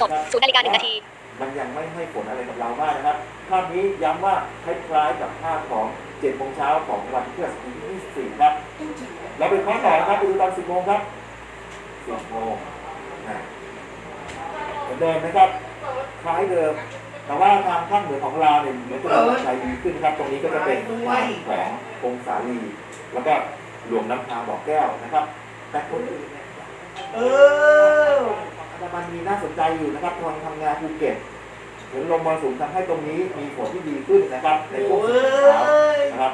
สดศูนย์นาฬิกาหนึ่งนาที มันยังไม่ให้ผลอะไรกับเรามากนะครับภาพนี้ย้ำว่าคล้ายๆกับภาพของ7โมงเช้าของวันที่24ครับเราไปข้อต่อนะครับไปดูตอน 10โมงครับ 10โมงนะเหมือนเดิมนะครับ คล้ายเดิม แต่ว่าทางภาคเหนือของเราเนี่ยเหมือนจะมีชัยดีขึ้นนะครับ ตรงนี้ก็จะเป็นทางแขวงองศาลีแล้วก็หลวงน้ำพาบ่อแก้วนะครับ แต่คนอื่นเนี่ยเออ อันดามันมีน่าสนใจอยู่นะครับทางทำงานภูเก็ตเห็นลมมรสุมทำให้ตรงนี้มีฝนที่ดีขึ้นนะครับในช่วงโอ้สุดเช้ายนะครับ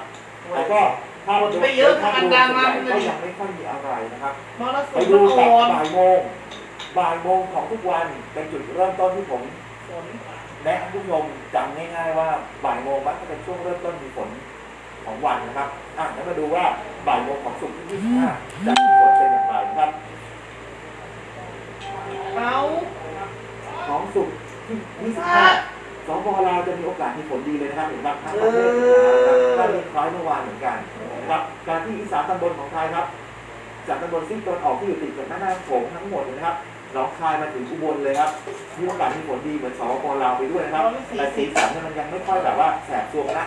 แล้วก็ภาพฝนไม่เยอะภาพรวมธรรมดามันส่วนใหญ่ก็ยังไม่ค่อยมีอะไรนะครับมรสุไปมดูมันกับอ่อนบ่ายโมงบ่ายโมงของทุกวันเป็นจุดเริ่มต้นที่ผมฝนแนะผู้ชมจำง่ายๆว่าบ่ายโมงมักจะเป็นช่วงเริ่มต้นมีฝนของวันนะครับอะแล้วมาดูว่าบ่ายโมงของศุกร์ที่25จะมีฝนเป็นอย่างไรนะครับ เอาของศุกร์ที่อะ25สปลาวจะมีโอกาสมีฝนดีเลยนะครับเห็นครับทั้งเอประเทศนะครับอก็มีคล้ายเมื่อวานเหมือนกันนะครับการที่อีสานตอนบนของไทยครับ จากตำบลซิ่งตะวันออกที่อยู่ติดกับแม่น้ำโขงทั้งหมดเลยนะครับหนองคายมาถึงอุบลเลยครับมีโอกาสมีฝนดีเหมือนสปปลาวไปด้วยนะครับแต่สีสันเนี่ยมันยังไม่ค่อยแบบว่าแสบซวงนะ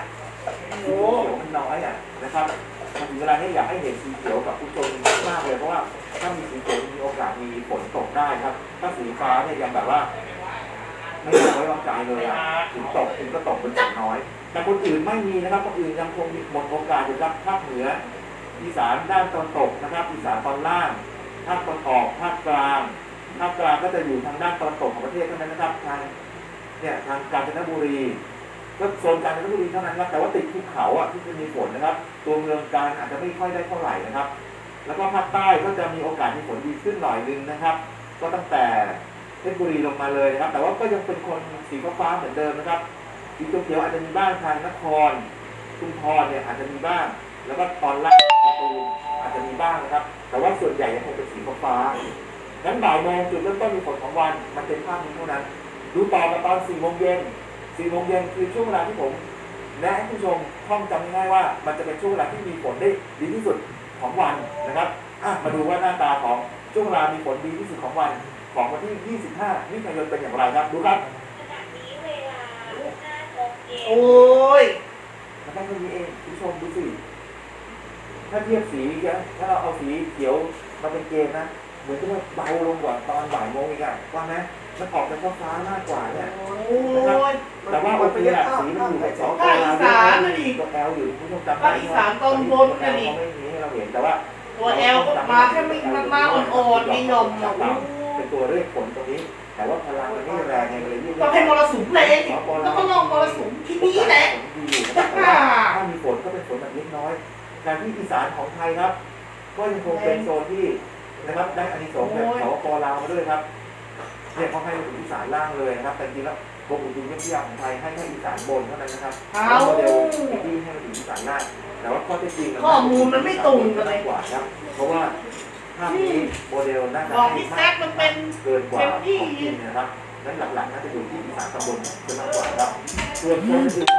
สีโอ้เขียวมันน้อยอะนะครับมา ถึงเวลานี้อยากให้เห็นสีเขียวกับผู้ชมมากเลยเพราะว่าถ้ามีสีเขียวมีโอกาสมีฝนตกได้ครับ ถ้าสีฟ้าเนี่ยยังแบบว่า ไม่ไว้วางใจเลยอะถึงตกถึงก็ตกเป็นฝนน้อย แต่คนอื่นไม่มีนะครับคนอื่นยังคงมีหมดโอกาสอยู่ครับภาคเหนืออีสานด้านตอนตกนะครับอีสานตอนล่างภาคตอนออกภาคกลางภาคกลางก็จะอยู่ทางด้านตอนตกของประเทศเท่านั้นนะครับทางเนี่ยทางกาญจนบุรี ก็โซนกาญจนบุรีเท่านั้นครับแต่ว่าติดภูเขาอะที่จะมีฝนนะครับ ตัวเมืองการอาจจะไม่ค่อยได้เท่าไหร่นะครับ แล้วก็ภาคใต้ก็จะมีโอกาสมีฝนดีขึ้นหน่อยนึงนะครับ ก็ตั้งแต่เพชรบุรีลงมาเลยนะครับ แต่ว่าก็ยังเป็นคนสีฟ้าเหมือนเดิมนะครับสีเขียวอาจจะมีบ้างทางนครชุมพรเนี่ยอาจจะมีบ้าง แล้วก็ตอนล่างสตูอาจจะมีบ้างนะครับ แต่ว่าส่วนใหญ่ยังคงเป็นสีฟ้างั้นบ่ายโมงจุดเริ่มต้นมีฝนของวันมันเป็นภาพนี้เท่านั้น ดูต่อมาตอน4โมงเย็น 4โมงเย็นคือช่วงเวลาที่ผมแนะให้ผู้ชมท่องจำง่ายๆว่ามันจะเป็นช่วงเวลาที่มีฝนได้ดีที่สุดของวันนะครับอะมาดูว่าหน้าตาของช่วงเวลามีฝนดีที่สุดของวันของวันที่ 25มิถุนายนเป็นอย่างไรครับดูครับโอ้ยมันได้เท่านี้เองคุณผู้ชมดูสิถ้าเทียบสีนะถ้าเราเอาสีเขียวมาเป็นเกณฑ์นะเหมือนจะว่าเบาลงกว่าตอนบ่ายโมงอีกอะว่าไหมมันออกเป็นฟ้าๆมากกว่าเนี่ยโอ้ย แต่ว่าโอเคแหละสีมันอยู่ในสองภาคอีสานน่ะดิตัวแอลอยู่คุณผู้ชมจำภาคอีสานตอนบนน่ะดิเขาไม่มีให้เราเห็นแต่ว่าตัวแอลก็มาแค่ไม่มันมาอ่อนๆมีหย่อมอะเป็นตัวเรียกผลตรงนี้ แต่ว่าพลังมันไม่แรงไงมันเลยยิ่งต้องให้มรสุมแรงอีกแล้วก็ลองมรสุมที่นี่แหละถ้ามีฝนก็เป็นฝนแบบเล็กน้อยการที่อีสานของไทยครับ ก็ยังคงเป็นโซนที่นะครับได้อานิสงส์จากสปลาวมาด้วยครับเนี่ยเขาให้ถึงอีสานล่างเลยนะครับแต่จริงๆแล้ว กรมอุตุนิยมของไทยให้แค่อีสานบนเท่านั้นนะครับเอาแล้วโมเดลที่ให้มาถึงอีสานล่างแต่ว่าข้อเท็จจริงข้อมูลมันไม่ตรงกันเลยกว่าครับเพราะว่าภาพนี้โมเดลน่าจะบอกให้พี่มาแซกกมันเป็นเกินกว่าเป็นของที่จริงนะครับนั้นหลักๆน่าจะอยู่ที่อีสานตำบลจะมากกว่าครับส่วนคนอื่น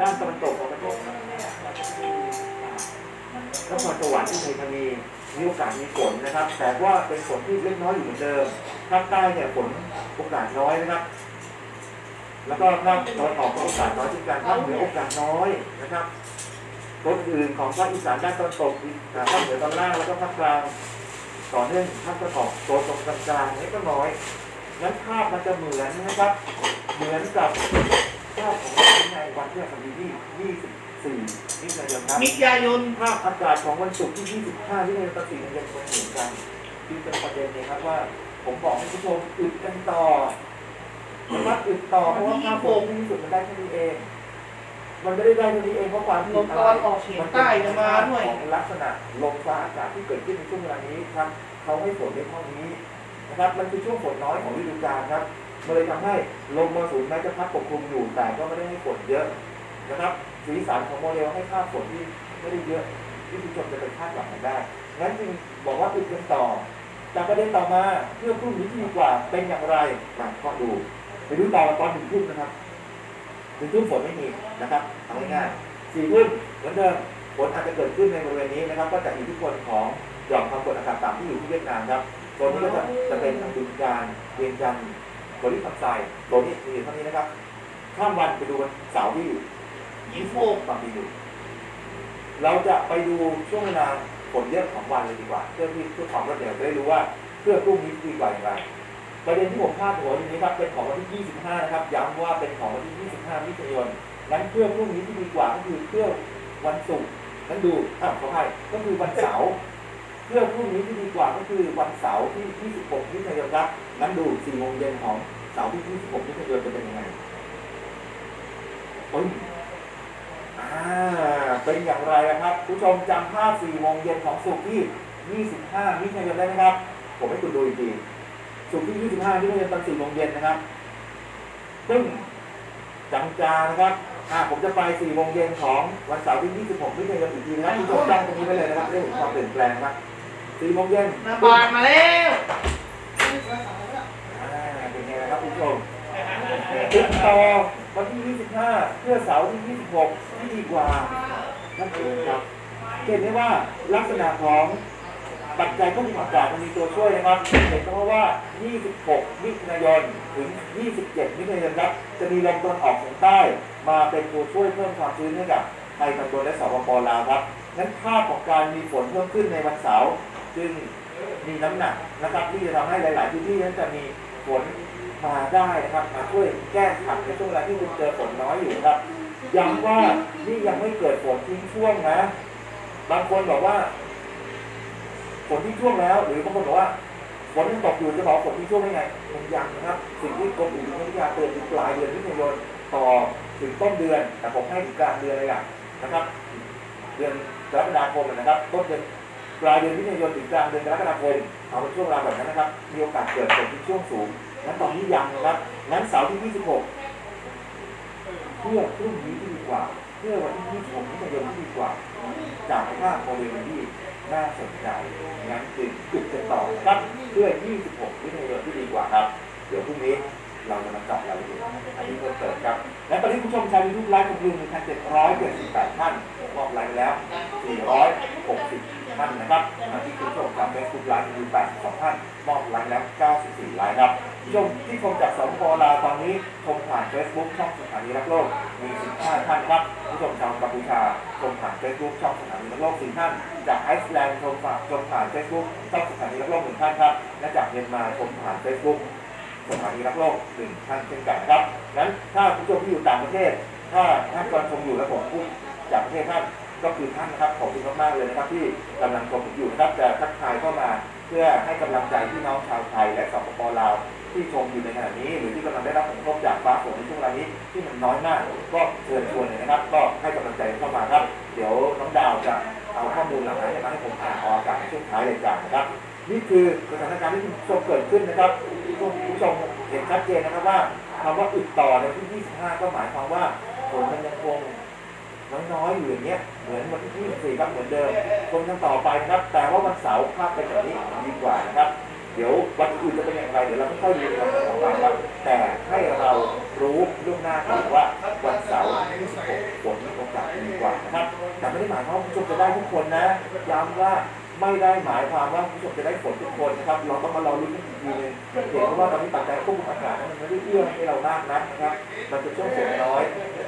ด้านตะวันตกของประเทศนครสวรรค์ที่ชัยธานีมีโอกาสมีฝนนะครับ แต่ว่าเป็นฝนที่เล็กน้อยอยู่เหมือนเดิมภาคใต้เนี่ยฝนโอกาสน้อยนะครับ แล้วก็ภาคตะวันออกก็โอกาสน้อยเช่นกันภาคเหนือโอกาสน้อยนะครับคนอื่นของภาคอีสานด้านตะวันตกอีกภาคเหนือตอนล่างแล้วก็ภาคกลางต่อเนื่องภาคตะวันออกโซนตรงกลางนี่ก็น้อยงั้นภาพมันจะเหมือนนะครับ เหมือนกับภาพของวันในวันที่สมีที่24มิถุนายนครับมิถุนายนภาพอากาศของวันศุกร์ที่ 25มิถุนายนตัดสินยังคงเหมือนกันที่เป็นประเด็นเลยครับว่า ผมบอกให้ผู้ชมอึดกันต่อ นะครับอึดต่อเพราะว่าภาพผมที่สุดมันได้แค่นี้เอง มันไม่ได้ได้แค่นี้เองเพราะความลมตะวันออกเฉียงใต้จะมาด้วยของลักษณะลมฟ้าอากาศที่เกิดขึ้นในช่วงเวลานี้ครับเขาให้ฝนได้เท่านี้นะครับมันคือช่วงฝนน้อยของฤดูกาลครับมันเลยทำให้ลมมรสุมแม้จะพัดปกคลุมอยู่แต่ก็ไม่ได้ให้ฝนเยอะนะครับสีสันของโมเดลให้ค่าฝนที่ไม่ได้เยอะที่ผู้ชมจะไปคาดหวังกันได้งั้นจึงบอกว่าอึดกันต่อจากประเด็นต่อมาเพื่อพรุ่งนี้ที่ดีกว่าเป็นอย่างไรมาก็ดู ไปดูต่อตอนหนึ่งทุ่มนะครับหนึ่งทุ่มฝนไม่มีนะครับทำง่ายๆสี่ทุ่มเหมือนเดิมฝนอาจจะเกิดขึ้นในบริเวณนี้นะครับ ก็จากอิทธิพลของหย่อมความกดอากาศต่ำที่อยู่ที่เวียดนามครับตัวนี้ก็จะจะเป็นทางบึงการเวียงจันทร์โดยที่ทำทรายโดยที่มีเท่านี้นะครับข้ามวันไปดูวันเสาร์ที่อยี่สิบหกบางทีอยู่เราจะไปดูช่วงเวลาฝนเยอะของวันเลยดีกว่า เพื่อที่เพื่อความรวดเร็วจะได้รู้ว่าเพื่อพรุ่งนี้ดีกว่าอย่างไร ประเด็นที่ผมพาดหัวทีนี้ครับเป็นของวันที่ 25 นะครับ ย้ำว่าเป็นของวันที่ 25 มิถุนายนนั้นเพื่อพรุ่งนี้ที่ดีกว่าก็คือเพื่อวันศุกร์นั้นดูอ่าขออภัยก็คือวันเสาร์เพื่อพรุ่งนี้ที่ดีกว่าก็คือวันเสาร์ที่ 26 มิถุนายนครับนั้นดู4โมงเย็นของเสาร์ที่ 26 มิถุนายนจะเป็นยังไงปึ้งอ่าเป็นอย่างไรนะครับ ผู้ชมจำภาพ4โมงเย็นของสุกร์ที่ 25 มิถุนายนได้ไหมครับ ผมให้คุณดูอีกที สุกร์ที่ 25มิถุนายนตอน4โมงเย็นนะครับซึ่งจังจานะครับอ่าผมจะไป4โมงเย็นของวันเสาร์ที่ 26มิถุนายนอีกทีนะครับผู้ชมจำตรงนี้ไปเลยนะครับได้เห็นความเปลี่ยนแปลงครับ4โมงเย็นระบายมาแล้วอ่าเป็นไงนะครับผู้ชมติดต่อวันที่ 25 เพื่อเสาร์ที่ 26ที่ดีกว่านั่นเองครับเห็นได้ว่าลักษณะของ ปัจจัยควบคุมอากาศมันมีตัวช่วยนะครับเห็นเพราะว่า 26 มิถุนายนถึง 27 มิถุนายนครับจะมีลมตะวันออกเฉียงใต้ มาเป็นตัวช่วยเพิ่มความชื้นให้กับไทยตะวันและสปปลาวครับงั้นภาพของการมีฝนเพิ่มขึ้นในวันเสาร์จึงมีน้ำหนักนะครับ ที่จะทำให้หลาย ๆ พื้นที่นั้นจะมีฝนมาได้นะครับมาช่วยแก้ขัดในช่วงเวลาที่คุณเจอฝนน้อยอยู่นะครับย้ำว่านี่ยังไม่เกิดฝนทิ้งช่วงนะ บางคนบอกว่า ฝนทิ้งช่วงแล้ว หรือบางคนบอกว่าฝนยังตกอยู่จะบอกฝนทิ้งช่วงได้ไงมันยังนะครับ สิ่งที่กรมอุตุนิยมวิทยาเตือนถึงปลายเดือนมิถุนายนต่อถึงต้นเดือน แต่ผมให้ถึงกลางเดือนเลยล่ะนะครับ เดือนกรกฎาคมนะครับ ต้นเดือนปลายเดือนมิถุนายนถึงกลางเดือนกรกฎาคมเอาเป็นช่วงเวลาแบบนั้นนะครับ มีโอกาสเกิดฝนทิ้งช่วงสูงงั้นตอนนี้ยังนะครับงั้นเสาร์ที่ 26 เพื่อพรุ่งนี้ที่ดีกว่า เพื่อวันที่ 26มิถุนายนที่ดีกว่า จากภาพโมเดลที่ น่าสนใจ งั้นจึงจุดกันต่อครับเพื่อ26มิถุนายนที่ดีกว่าครับ เดี๋ยวพรุ่งนี้เราจะมาจับเรายละเอียดอันนี้เพิ่มเติมครับ และตอนนี้ผู้ชมชาวยูทูบไลฟ์ของลุง1,778ท่านมอบไลฟ์แล้ว460 ท่านนะครับที่ผู้ชมจากเฟซบุ๊กไลฟ์อยู่82ท่านมอบไลฟ์แล้ว 94ไลฟ์ครับผู้ชมที่ชมจากสองปลาวตอนนี้ชมผ่าน Facebook ช่องสถานีรักโลกมี 15 ท่านครับผู้ชมชาวกัมพูชาชมผ่าน Facebook ช่องสถานีรักโลก 4 ท่าน จากไอซ์แลนด์ชมผ่านชมผ่าน Facebook ช่องสถานีรักโลก 1 ท่านครับและจากเมียนมาชมผ่าน Facebook สถานีรักโลก 1 ท่านเช่นกันครับงั้นถ้าผู้ชมที่อยู่ต่างประเทศ ถ้าท่านกำลังชมอยู่แล้วผมพูดจากประเทศท่าน ก็คือท่านนะครับขอบคุณมากๆเลยนะครับที่กำลังชมผมอยู่นะครับจะทักทายเข้ามาเพื่อให้กำลังใจพี่น้องชาวไทยและสปปลาวที่ชมอยู่ในขณะนี้หรือที่กำลังได้รับผลกระทบจากฟ้าฝนในช่วงเวลานี้ที่มันน้อยมาก ก็เชิญชวนเลยนะครับ ก็ให้กำลังใจเข้ามาครับ เดี๋ยวน้องดาวจะเอาข้อมูลเหล่านั้นมาให้ผมอ่านออกอากาศช่วงท้ายรายการนะครับ นี่คือสถานการณ์ที่คุณผู้ชมเกิดขึ้นนะครับคุณผู้ชมเห็นชัดเจนนะครับว่าคำว่าอึดต่อในที่ 25 ก็หมายความว่าฝนมันยังคง น้อยๆอยู่อย่างเงี้ยเหมือนวันที่ 24 ครับเหมือนเดิมคนทั้งต่อไปครับ แต่ว่าวันเสาร์ภาพเป็นแบบนี้ดีกว่านะครับ เดี๋ยววันอื่นจะเป็นอย่างไรเดี๋ยวเราค่อยๆดูกันต่อไปครับ แต่ให้เรารู้ล่วงหน้าก่อนว่าวันเสาร์ที่26ฝนโอกาสดีกว่านะครับแต่ไม่ได้หมายความว่าผู้ชมจะได้ทุกคนนะย้ำว่า ไม่ได้หมายความว่าผู้ชมจะได้ฝนทุกคนนะครับ เราต้องมารอลุ้นอีกทีนึงเห็นว่าตอนนี้ปัจจัยควบคุมอากาศมันไม่ได้เอื้อให้เรามากนักนะครับ มันเป็นช่วงฝนน้อย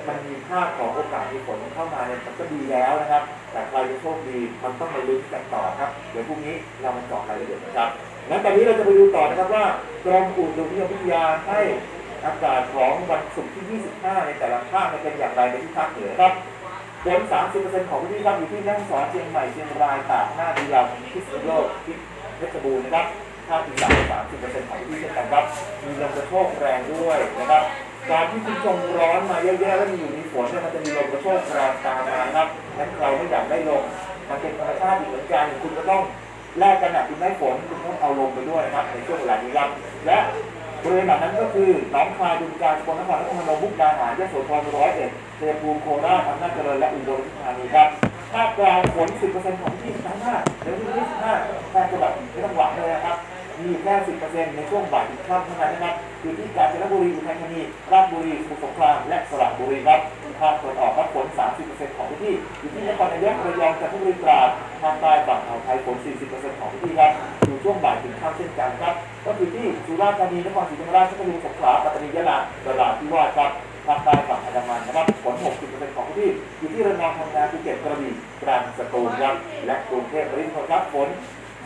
มันมีภาของโอกาสมีฝนเข้ามาเนี่ยมันก็ดีแล้วนะครับ แต่ใครจะโชคดีมันต้องมาลุ้นกันต่อครับ เดี๋ยวพรุ่งนี้เรามาเจาะรายละเอียดนะครับงั้นตอนนี้เราจะไปดูต่อนะครับว่ากรมอุตุนิยมวิทยาให้อากาศของวันศุกร์ที่ 25 ในแต่ละภาคเป็นอย่างไรในที่ภาคเหนือครับ ฝน30%ของพื้นที่ครับอยู่ที่แม่ฮ่องสอนเชียงใหม่เชียงรายตากหน้าดีลำพิษณุโลกพิเพชรบูรณ์นะครับภาคอีสาน30%ของพื้นที่เช่นกันครับมีลมกระโชกแรงด้วยนะครับการที่คุณชมร้อนมาเยอะๆแล้วมีอยู่มีฝนเนี่ยมันจะมีลมกระโชกแรงตามมานะครับงั้นเราไม่อยากได้ลมมันเป็นธรรมชาติอยู่เหมือนกันคุณก็ต้องแลกกันอะคุณได้ฝนคุณต้องเอาลมไปด้วยนะครับในช่วงเวลานี้ครับและ บริเวณแบบนั้นก็คือหนองคายบึงกาฬสกลนครนครพนมมุกดาหารยโสธรร้อยเอ็ดชัยภูมิโคราชอำนาจเจริญและอุบลราชธานีครับภาคกลางฝน 10%ของที่ทั้งห้าเดี๋ยวที่25แทบจะแบบไม่ต้องหวังเลยนะครับ มีแค่ 10%ในช่วงบ่ายถึงค่ำเท่านั้นนะครับอยู่ที่กาญจนบุรีอุทัยธานีราชบุรีสมุทรสงครามและสระบุรีครับภาคตะวันออกครับฝน 30%ของพื้นที่อยู่ที่นครนายกระยองจันทบุรีตราดภาคใต้ฝั่งอ่าวไทยฝน 40%ของพื้นที่ครับอยู่ช่วงบ่ายถึงค่ำเช่นกันครับ ก็คือที่สุราษฎร์ธานีนครศรีธรรมราชพัทลุงสงขลาปัตตานียะลานราธิวาสครับภาคใต้ฝั่งอันดามันนะครับฝน 60%ของพื้นที่อยู่ที่ระนองพังงาภูเก็ตกระบี่ตรังสตูลครับและกรุงเทพปริมณฑลครับฝน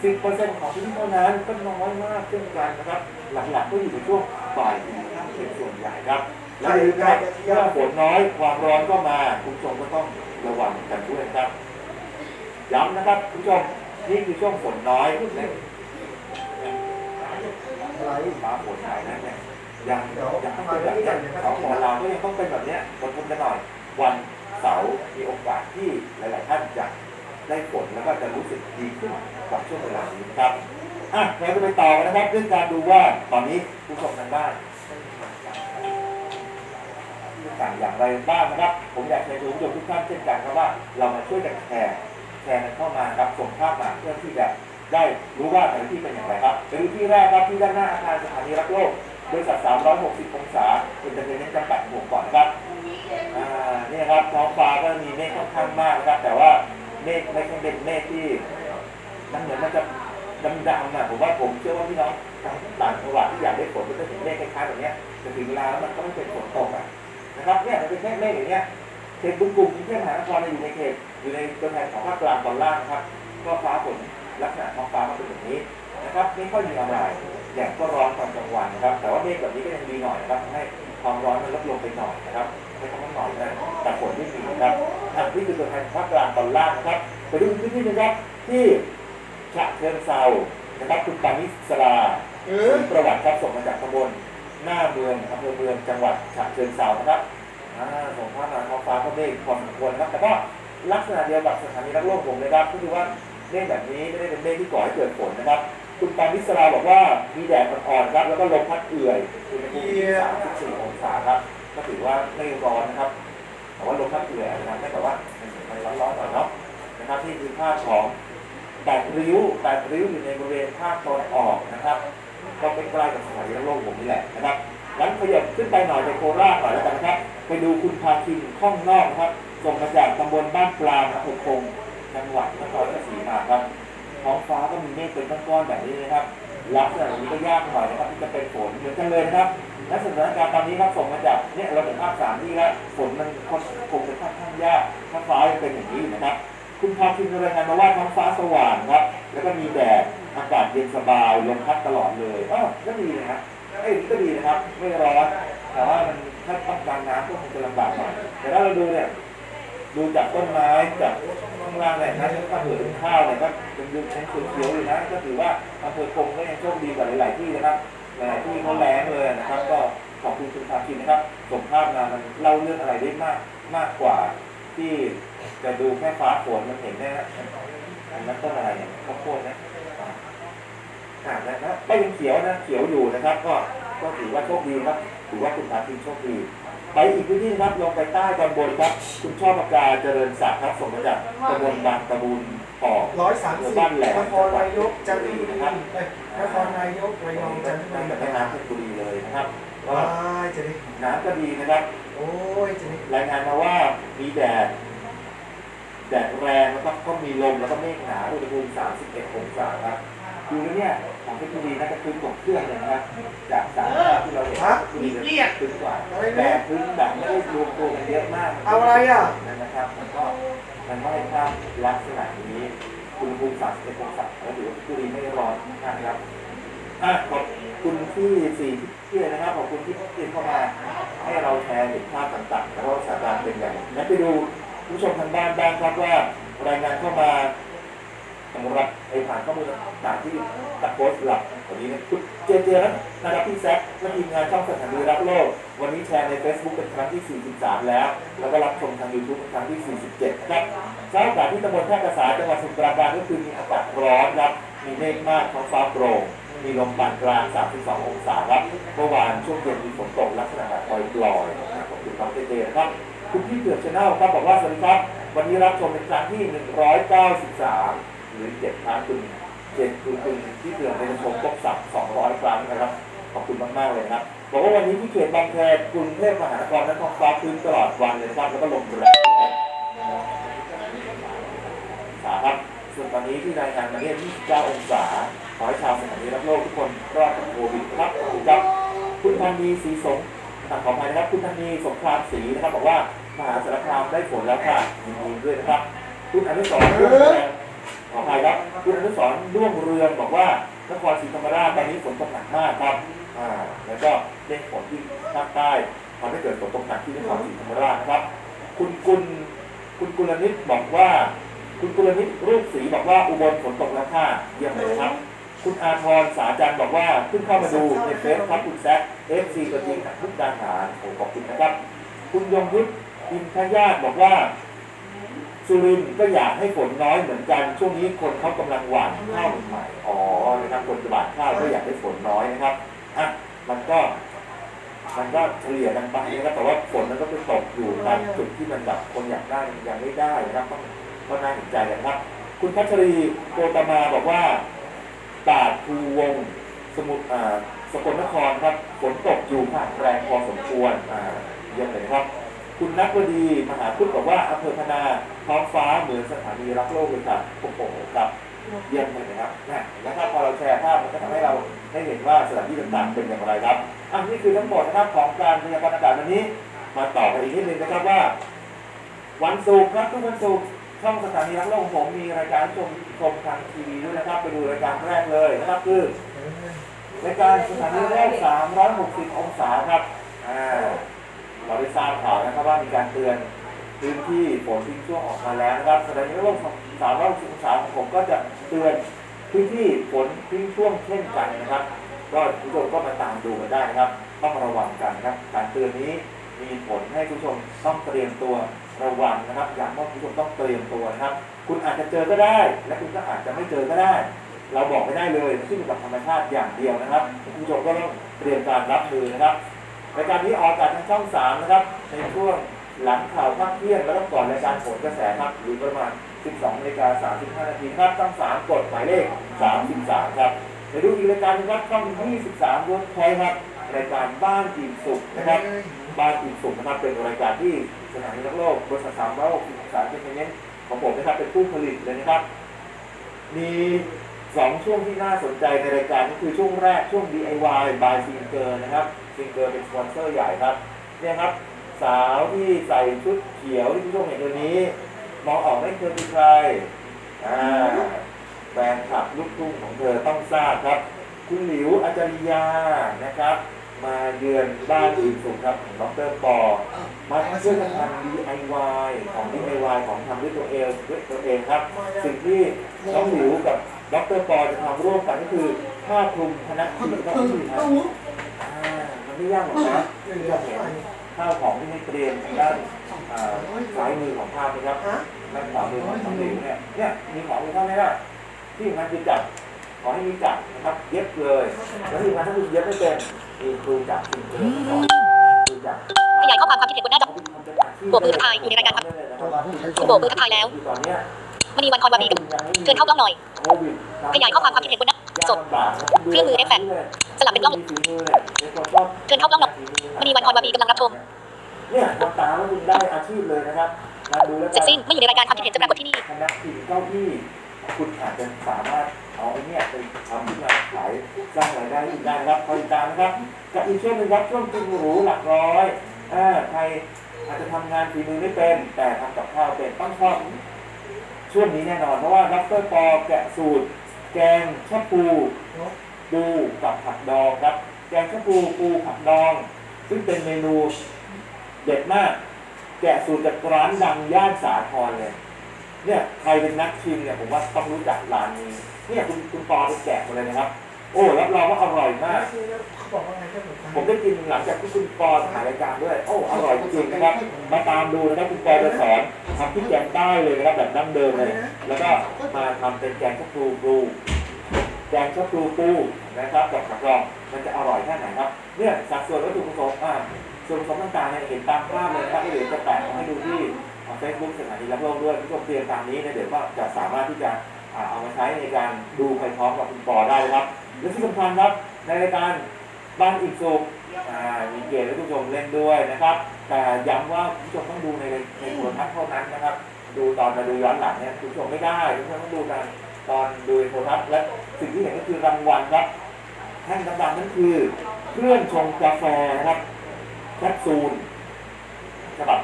10%ของพื้นที่เท่านั้นก็น้อยมากเช่นกันนะครับ หลักๆก็อยู่ในช่วงบ่ายถึงค่ำเป็นส่วนใหญ่ครับและอย่าลืมครับเมื่อฝนน้อยความร้อนก็มาคุณผู้ชมก็ต้องระวังกันด้วยครับย้ำนะครับคุณผู้ชมนี่คือช่วงฝนน้อย และอะไรฟ้าฝนหายนะเนี่ยยังยังต้องเป็นแบบเนี้ยสองของเราก็ยังต้องเป็นแบบเนี้ยอดทนกันหน่อย วันเสาร์มีโอกาสที่หลาย ๆ ท่านจะได้ฝนแล้วก็จะรู้สึกดีขึ้นกับช่วงเวลานี้นะครับอะเราจะไปต่อกันนะครับเรื่องการดูว่าตอนนี้ผู้ชมทางบ้านต่างอย่างไรบ้างนะครับ ผมอยากเชิญชวนผู้ชมทุกท่านเช่นกันครับว่าเรามาช่วยกันแชร์แชร์กันเข้ามาครับส่งภาพมาเพื่อที่จะ ได้รู้ว่าแต่ละที่เป็นอย่างไรครับไปดูที่แรกครับที่ด้านหน้าอาคารสถานีรักโลกบริษัท 360 องศาเป็นเตอร์เทนเมนจำกัดหมวกก่อนนะครับนี่ครับท้องฟ้าก็มีเมฆค่อนข้างมากนะครับ แต่ว่าเมฆไม่ใช่เป็นเมฆที่มันเหมือนมันจะดำๆอะผมว่าผมเชื่อว่าพี่น้องทางต่างจังหวัดที่อยากได้ฝนก็จะเห็นเมฆคล้ายๆแบบนี้ยแต่ถึงเวลาแล้วมันก็ไม่เป็นฝนตกอะนะครับเนี่ยมันเป็นแค่เมฆอย่างเงี้ยเขตบึงกลุ่มกรุงเทพมหานครเนี่ยอยู่ในเขตอยู่ในตัวแทนของภาคกลางตอนล่างนะครับก็ฟ้าฝน ลักษณะท้องฟ้ามันเป็นแบบนี้นะครับไม่ค่อยมีอะไรแดดก็ร้อนตอนกลางวันนะครับ แต่ว่าเมฆแบบนี้ก็ยังดีหน่อยนะครับทำให้ความร้อนมันลดลงไปหน่อยนะครับไม่ต้องหน่อยนะแต่ฝนไม่มีนะครับอะนี่คือตัวแทนภาคกลางตอนล่างนะครับไปดูพื้นที่นะครับที่ฉะเชิงเซานะครับคุณปานิสราเออมีประวัติครับส่งมาจากตำบลหน้าเมืองอำเภอเมืองจังหวัดฉะเชิงเซานะครับอ่าส่งภาพมาท้องฟ้าก็เมฆพอสมควรนะครับแต่ก็ลักษณะเดียวกับสถานีรักโลกผมเลยครับก็คือว่า เมฆแบบนี้ไม่ได้เป็นเมฆที่ก่อให้เกิดฝนนะครับ คุณปานิสราบอกว่ามีแดดอ่อนๆครับ แล้วก็ลมพัดเอื่อยอุณหภูมิ34องศาครับ ก็ถือว่าไม่ร้อนนะครับ แต่ว่าลมพัดเอื่อยนะครับไม่แต่ว่ามันร้อนๆหน่อยเนาะนะครับนี่คือภาพของแปดริ้วแปดริ้วอยู่ในบริเวณภาคตะวันออกนะครับก็ใกล้กับสถานีโลกผมนี่แหละนะครับงั้นขยับขึ้นไปหน่อยไปโคราชหน่อยแล้วกันนะครับ ไปดูคุณพาคินข้องนอกนะครับส่งมาจากตำบลบ้านปลาอำเภอคง จังหวัดนครราชสีมาครับท้องฟ้าก็มีเมฆเป็นก้อนๆแบบนี้นะครับลักษณะแบบนี้ก็ยากหน่อยนะครับที่จะเป็นฝนเหมือนกันเลยนะครับและสถานการณ์ตอนนี้ครับส่งมาจากเนี่ยเราเห็นภาพสามที่แล้วฝนมันคงคงจะค่อนข้างยากท้องฟ้ายังเป็นอย่างนี้อยู่นะครับ คุณพาคินรายงานมาว่าท้องฟ้าสว่างครับ แล้วก็มีแดดอากาศเย็นสบายลมพัดตลอดเลยอ๋อก็ดีนะครับเอ้ยก็ดีนะครับ ไม่ร้อนแต่ว่ามันถ้าต้องการน้ำก็คงจะลำบากหน่อยแต่ถ้าเราดูเนี่ย ดูจากต้นไม้จากข้างล่างเนี่ยนะถ้าเผื่อข้าวเนี่ยก็เป็นดูเป็นเขียวๆอยู่นะ ก็ถือว่าอำเภอคงก็ยังโชคดีกว่าหลาย ๆ ที่นะครับหลายๆที่เขาแรงเลยนะครับ ก็ขอบคุณคุณพาคินนะครับส่งภาพมามันเล่าเรื่องอะไรได้มากมากกว่าที่จะดูแค่ฟ้าฝนมันเห็นได้นะอันนั้นต้นอะไรเนี่ยข้าวโพดนะอ่านะนะก็ยังเขียวนะเขียวอยู่นะครับ ก็ก็ถือว่าโชคดีครับถือว่าคุณพาคินโชคดี ไปอีกพื้นที่นะครับลงไปใต้ตอนบนครับ คุณชอบปากกาเจริญศักดิ์ครับส่งมาจากตำบลบางตะบูนออกร้อยสามสิบบ้านแหลมนครนายกจันทบุรีเอ้ยนครนายกระยองจันทบุตั้งรีแต่แม่น้ำเพชรบุรีเลยนะครับก็ว้ายจะได้น้ำก็ดีนะครับ โอ้ยจะได้รายงานมาว่ามีแดดแดดแรงแล้วก็ก็มีลมแล้วก็เมฆหนาอุณหภูมิ 31 องศาครับดูแล้วเนี่ย ของเพชรบุรีน่าจะขึ้นกว่าเครื่องเลยนะครับ จากสามที่เราเห็นเพชรบุรีจะขึ้นกว่าแต่พื้นแบบไม่ได้รวมตัวกันเยอะมากเอาอะไรอะนะครับมันก็มันก็ให้ภาพลักษณะนี้อุณหภูมิ31องศาแล้วถือว่าเพชรบุรีไม่ได้ร้อนมากนะครับอะขอบคุณที่สี่ที่นะครับขอบคุณที่เขียนเข้ามาให้เราแชร์เห็นภาพต่างๆแล้วก็สถานการณ์เป็นอย่างไรงั้นไปดูผู้ชมทางบ้านบ้างครับว่ารายงานเข้ามา มมติว่าไอ้ผ่านข้อมูลต่างๆที่ตัดโพสต์หลักวันนี้นะคุณเจเจนะครับพี่แซคและทีมงานช่องสถานีรักโลก วันนี้แชร์ใน Facebook เป็นครั้งที่ 43 แล้ว แล้วก็รับชมทาง YouTube เป็นครั้งที่ 47ครับเช้าอากาศที่ตำบลท่ากระสาจังหวัดสมุทรปราการก็คือมีอากาศร้อนครับ มีเมฆมากท้องฟ้าโปร่งมีลมปานกลาง 32 องศาครับ เมื่อวานช่วงเย็นมีฝนตกลักษณะแบบปล่อยๆนะครับขอบคุณครับเจเจนะครับคุณพี่เผือกชาแนลครับบอกว่าสวัสดีครับ วันนี้รับชมเป็นครั้งที่ 193 หรือ7ครั้งคุณเจ็ดคือคุณที่เผือกในชมครบสับ200ครั้งนะครับ ขอบคุณมาก ๆ เลยนะครับบอกว่าวันนี้ที่เขตบางแคกรุงเทพมหานครนั้นท้องฟ้าคืนตลอดวันเลยครับแล้วก็ลมแรงด้วยองศาครับส่วนตอนนี้ที่รายงานมาเนี่ย29 องศา ขอให้ชาวสถานีรักโลกทุกคนรอดจากโควิดครับขอบคุณครับ คุณพันนีศรีสงฆ์ขออภัยนะครับ คุณพันนีสงครามศรีนะครับ บอกว่ามหาสารคามได้ฝนแล้วค่ะยินดีด้วยนะครับ คุณอนุสรณ์ร่วง องขออภัยครับคุณอนุสรร่วงเรืองบอกว่านครศรีธรรมราชตอนนี้ฝนตกหนักมากครับอ่าแล้วก็เร่งฝนที่ภาคใต้ทำให้เกิดฝนตกหนักที่นครศรีธรรมราชนะครับ คุณกุลคุณกุลนิตบอกว่า คุณกุลนิตรูปสีบอกว่าอุบลฝนตกแล้วค่ะเยี่ยมเลยครับ คุณอาทรสาจันบอกว่าเพิ่งเข้ามาดูในเฟซครับคุณแซคเอฟซีตัวจริงจากมุกดาหารขอบคุณนะครับ คุณยงยุทธอินทยาตบอกว่า สุรินทร์ก็อยากให้ฝนน้อยเหมือนกัน ช่วงนี้คนเขากำลังหว่านข้าวใหม่ๆอ๋อนะครับคนจะหว่านข้าวก็อยากให้ฝนน้อยนะครับอะมันก็ มันก็เฉลี่ยกันไปนะครับแต่ว่าฝนมันก็ไปตกอยู่ตามจุดที่มันแบบคนอยากได้มันยังไม่ได้นะครับต้องก็น่าเห็นใจกันครับ คุณพัชรีโกตมาบอกว่าตาดภูวงศ์สมุทรอ่าสกลนครครับฝนตกอยู่ค่ะแรงพอสมควรอ่าเยี่ยมเลยนะครับ คุณนักวดีมหาพุทธบอกว่าอำเภอพนาท้องฟ้าเหมือนสถานีรักโลกเลยครับโอ้โหครับเยี่ยมเลยนะครับนะแล้วถ้าพอเราแชร์ภาพมันก็ทำให้เราได้เห็นว่าสถานที่ต่างๆเป็นอย่างไรครับอันนี้คือทั้งหมดนะครับของการพยากรณ์อากาศวันนี้ มาต่อกันอีกนิดนึงนะครับว่า วันศุกร์ครับทุกวันศุกร์ช่องสถานีรักโลกของผมมีรายการให้ชมชมทางทีวีด้วยนะครับ ไปดูรายการแรกเลยนะครับคือรายการสถานีโลก360 องศาครับอ่า เราได้ทราบข่าวนะครับว่ามีการเตือนพื้นที่ฝนทิ้งช่วงออกมาแล้วนะครับสถานีโลก360องศาของผมก็จะเตือนพื้นที่ฝนทิ้งช่วงเช่นกันนะครับ ก็คุณผู้ชมก็มาตามดูกันได้นะครับ ต้องระวังกันครับการเตือนนี้มีผลให้คุณผู้ชมต้องเตรียมตัวระวังนะครับ อย่างว่าคุณผู้ชมต้องเตรียมตัวนะครับ คุณอาจจะเจอก็ได้ และคุณก็อาจจะไม่เจอก็ได้ เราบอกไม่ได้เลยขึ้นกับธรรมชาติอย่างเดียวนะครับคุณผู้ชมก็ต้องเตรียมการรับมือนะครับ รายการนี้ออกอากาศทางช่อง3นะครับ ในช่วงหลังข่าวภาคเที่ยงแล้วก็ก่อนรายการผลกระแสครับหรือประมาณ 12นาฬิกา35นาทีครับช่อง3กดหมายเลข 33 ครับไปดูอีกรายการนึงครับช่อง23เวิร์กพอยครับรายการบ้านอิ่มสุขนะครับ บ้านอิ่มสุขนะครับเป็นรายการที่สถานีรักโลกบริษัทสามร้อยหกสิบสามเจนเนของผมนะครับเป็นผู้ผลิตเลยนะครับ มีสองช่วงที่น่าสนใจในรายการก็คือช่วงแรกช่วง DIY by Singer นะครับ Singer เป็นสปอนเซอร์ใหญ่ครับ เนี่ยครับ สาวที่ใส่ชุดเขียวที่ผู้ชมเห็นตัวนี้มองออกไม่เคยเป็นใครอ่าแฟนคลับลูกทุ่งของเธอต้องทราบครับ คุณหลิวอาจาริยานะครับ มาเยือนบ้านอิ่มสุขครับของดรปอมาช่วยกันทำ DIY ของ DIY ของทำด้วยตัวเองด้วยตัวเองครับ สิ่งที่น้องหลิวกับดรปอจะทำร่วมกันก็คือผ้าคลุมคณะที่ก็คือครับ อ่ามันไม่ยากหรอกนะที่จะเห็นข้าวของที่ให้เตรียมทางด้านอ่าซ้ายมือของภาพนะครับด้านขวามือของน้องหลิวเนี่ยเนี่ยมีของมีเท่านี้นะที่สำคัญคือจับขอให้มีจับนะครับ เย็บเลย แล้วที่สำคัญถ้าคุณเย็บไม่เป็นมีครูจับคุณเจอสอนครูจับขยายข้อความความคิดเห็นบนหน้าจอโบกมือทักทายอยู่ในรายการครับโบกมือทักทายแล้วตอนเนี้ยมณีวันคอนวาบีกับเชิญเข้ากล้องหน่อยโควิดขยายข้อความความคิดเห็นบนหน้าจดเครื่องมือ F8 สลับเป็นกล้องเชิญเข้ากล้องหน่อยมณีวันคอนวาบีกำลังรับชมเนี่ยทำตามแล้วคุณได้อาชีพเลยนะครับมาดูแล้วเสร็จสิ้นไม่อยู่ในรายการความคิดเห็นจะปรากฏที่นี่คณะทีมเก้าอี้คุณอาจจะสามารถเอาไอ้เนี่ยไปทำขึ้นมาขายสร้างรายได้อีกได้นะครับคอยติดตามนะครับกับอีกช่วงหนึ่งครับช่วงกินหรูหลักร้อยอ่าใครอาจจะทำงานฝีมือไม่เป็น แต่ทำกับข้าวเป็นต้องชอบช่วงนี้แน่นอน เพราะว่าดรปอแกะสูตร แกงชะปู ปูกับผักดองครับ แกงชะปูปูผักดอง ซึ่งเป็นเมนูเด็ดมาก แกะสูตรจากร้านดังย่านสาทรเลยเนี่ยใครเป็นนักชิมเนี่ยผมว่าต้องรู้จักร้านนี้เนี่ยคุณคุณปอไปแกะมาเลยนะครับ โอ้รับรองว่าอร่อยมาก เขาบอกว่าไงก็เหมือนผมได้กินหลังจากที่คุณปอถ่ายรายการด้วย โอ้อร่อยจริงๆนะครับ มาตามดูนะครับคุณปอจะสอนทำพริกแกงใต้เลยนะครับแบบดั้งเดิมเลย แล้วก็มาทำเป็นแกงชะพลูปู แกงชะพลูปูนะครับกับผักดองมันจะอร่อยแค่ไหนครับเนี่ยสัดส่วนวัตถุประสงค์อ่าส่วนผสมต่างๆเนี่ยเห็นตามภาพเลยครับเดี๋ยวจะแปะให้ดูที่เฟซบุ๊กสถานีรับโลกด้วยผู้ชมเตรียมตามนี้นี่ยเดี๋ยวก็จะสามารถที่จะเอามาใช้ในการดูไปพร้อมกับคุณปอได้นะครับและที่สำคัญครับในรายการบ้านอีกสุขอ่มีเกมให้ผู้ชมเล่นด้วยนะครับ แต่ย้ำว่าผู้ชมต้องดูในในโทรทัศน์เท่านั้นนะครับ ดูตอนมาดูย้อนหลังเนี่ยผู้ชมไม่ได้ผู้ชมต้องดูกัน ตอนดูโทรทัศน์และสิ่งที่เห็นก็คือรางวัลครับแท่งดำๆนั่นคือ เครื่องชงกาแฟนะครับแคปซูลฉบับ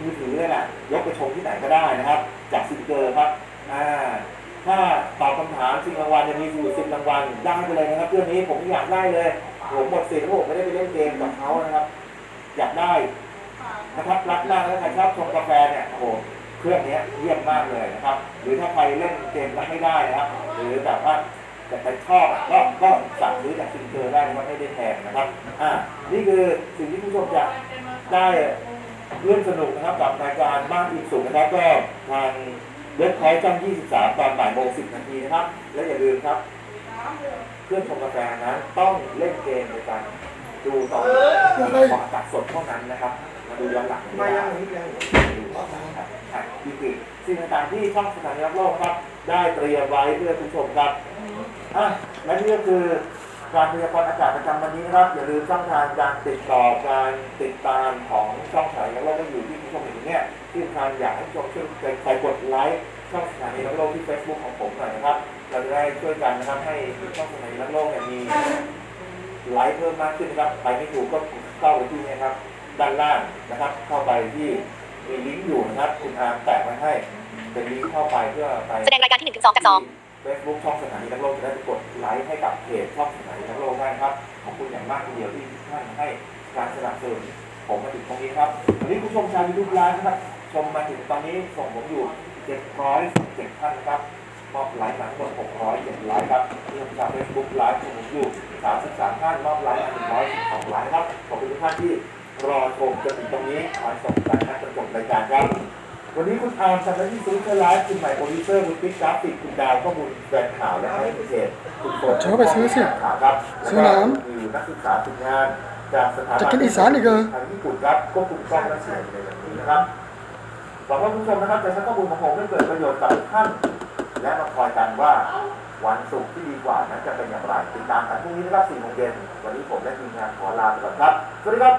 มือถือเลยแหละยกไปชงที่ไหนก็ได้นะครับ จากซิงเกอร์ครับอ่าถ้าตอบคำถามชิงรางวัลจะมีอยู่สิบรางวัลได้ไปเลยนะครับเรื่องนี้ผมอยากได้เลยผมหมดสิทธิ์ผมไม่ได้ไปเล่นเกมกับเขานะครับ อยากได้นะครับรักมาแล้วใครชอบชงกาแฟเนี่ยโอ้โห เครื่องเนี้ยเยี่ยมมากเลยนะครับ หรือถ้าใครเล่นเกมแล้วไม่ได้นะครับ หรือแบบว่าแต่ใครชอบอะก็ก็สั่งซื้อจากซิงเกอร์ได้นะครับไม่ได้แพงนะครับ อ่า นี่คือสิ่งที่ผู้ชมจะได้เรื่องสนุกนะครับกับรายการบ้านอีกสุขนะครับก็ทางเว็บไซต์จ้อง23 ตอนบ่ายโมง10นาทีนะครับ และอย่าลืมครับ เครื่องชงกาแฟนั้นต้องเล่นเกมในการดูตอนขออากาศสดเท่านั้นนะครับ มาดูย้อนหลังมาไม่ยัได้งอีกยัง ดูต่อไปครับอะนี่คือสิ่งต่างๆที่ช่องสถานีรับโลกครับ ได้เตรียมไว้เพื่อคุณผู้ชมครับอะและนี่ก็คือการพยากรณ์อากาศประจำวันนี้นะครับ อย่าลืมช่องทางการติดต่อการติดตามของช่องสถานีรับโลกก็อยู่ที่คุณผู้ชมเห็นอยู่เนี่ยที่สำคัญอยากให้ผู้ชมช่วยใครกดไลค์ช่องสถานีรับโลกที่ Facebook ของผมหน่อยนะครับเราจะได้ช่วยกันนะครับให้ช่องสถานีรับโลกเนี่ยมีไลค์เพิ่มมากขึ้นนะครับ ไปไม่ถูกก็เข้าไปที่นี่ครับ ด้านล่างนะครับ เข้าไปที่ มีลิงก์อยู่นะครับ คุณอาร์มแปะไว้ให้ เป็นลิงก์เข้าไปเพื่อไปแสดงรายการที่1ถึง2จาก2เฟซบุ๊กช่องสถานีนักโลกจะได้ไปกดไลค์ให้กับเพจช่องสถานีนักโลกได้ครับขอบคุณอย่างมากทีเดียวที่ทุกท่านให้การสนับสนุนผมมาถึงตรงนี้ครับวันนี้ผู้ชมชาวยูทูบไลฟ์นะครับ ชมมาถึงตอนนี้ส่งผมอยู่717ท่านนะครับมอบไลค์มาทั้งหมด607ไลค์ครับที่ทางเฟซบุ๊กไลฟ์ชมผมอยู่33ท่านมอบไลค์มา112ไลค์ครับขอบคุณทุกท่านที่ รอชมจนถึงตรงนี้ขอให้ส่งกันนะจนจบรายการครับ วันนี้คุณอาร์มทำหน้าที่ซื้อเชอร์ไลฟ์คุณใหม่โปรดิวเซอร์คุณปิ๊กกราฟิกคุณดาวข้อมูลแบรนด์ข่าวและให้พิเศษคุณโฟนเชิญไปซื้อสิข่าวครับซื้อน้ำแล้วก็คือนักศึกษาฝึกงานจากสถาบันจะกินอีสานอีกเหรอทางญี่ปุ่นครับควบคุมกล้องและเสียงในวันนี้นะครับหวังว่าคุณผู้ชมนะครับจะใช้ข้อมูลของผมให้เกิดประโยชน์กับทุกท่าน และมาคอยกันว่าวันศุกร์ที่ดีกว่านั้นจะเป็นอย่างไรติดตามกันพรุ่งนี้นะครับ4โมงเย็นวันนี้ผมและทีมงานขอลาไปก่อนครับ สวัสดีครับ